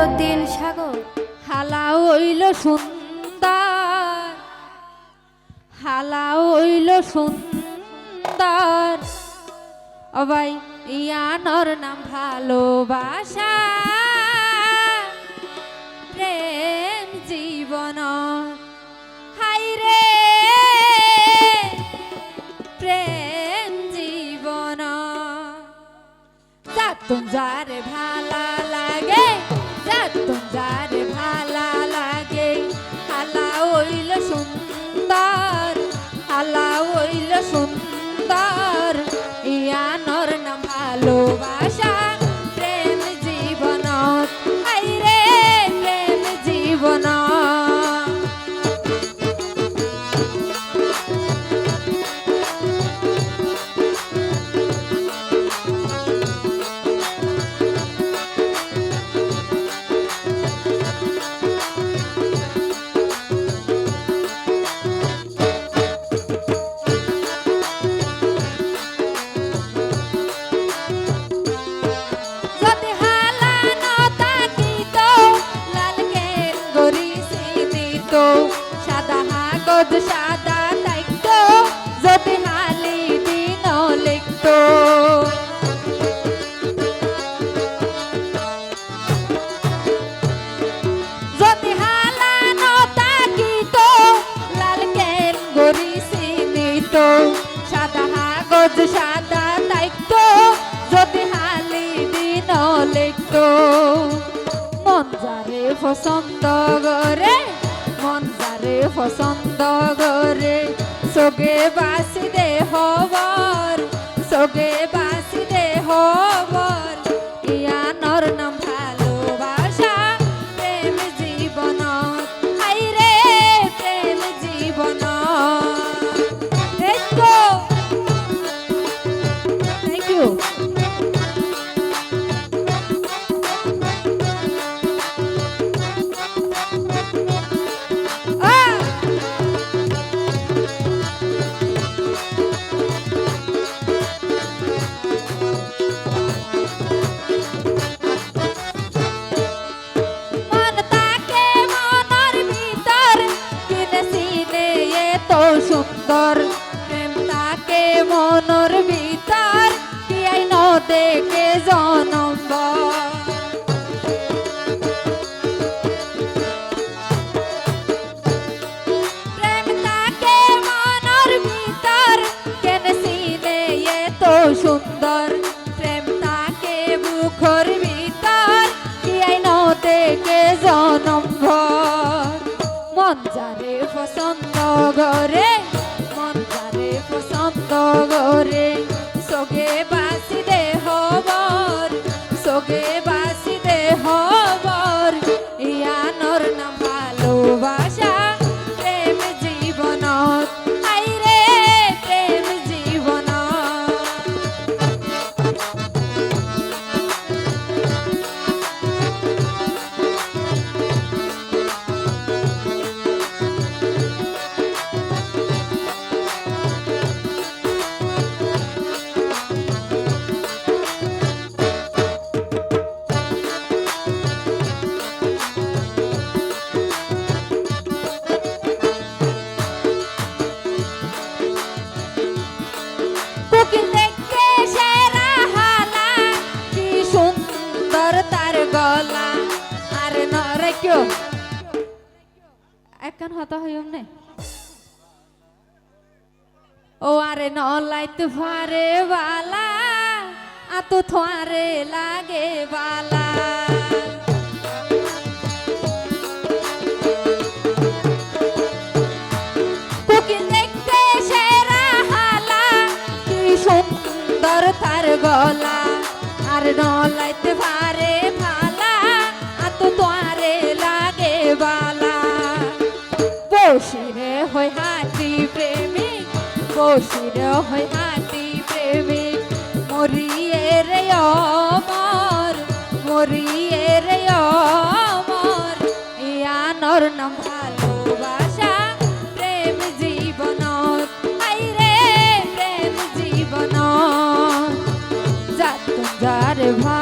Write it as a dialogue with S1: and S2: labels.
S1: মইনুদ্দিন সাগর, হালা হইল সুন্দর, হালা হইল সুন্দর। অবাই ইয়ানর নাম ভালোবাসা, প্রেম জীবন। হাই রে, প্রেম জীবন। যাতুন যারে ভালা লাগে যাতুন যারে ভালা হাগজ সাদা তাইত যদি হালি দিন লিখত। সাদা হাগজ সাদা তাইত যদি হালি দিন লিখত। মন যারে পছন্দ করে, মন যারে পছন্দ করে সোগে বাসি দে হবর সগে সুন্দর, প্রেম তাকে বুখর ভিতর কি নতে কে জনম ভর। মন যারে পছন্দ করে, মন যারে পছন্দ করে, সগে বাসি একখান হতা হইম নে ও আরে নলাইত ফারে বালা আতো থারে লাগে বালা সুন্দর তার গলা আর নলাইতে পারে বসিরে হই হাতি প্রেমিক মরিয়ে রে অমর, মরিয়ে রে অমর। ইয়ানর নাম ভালোবাসা, প্রেম জীবন হাই রে, প্রেম জীবন লাল যার ভালা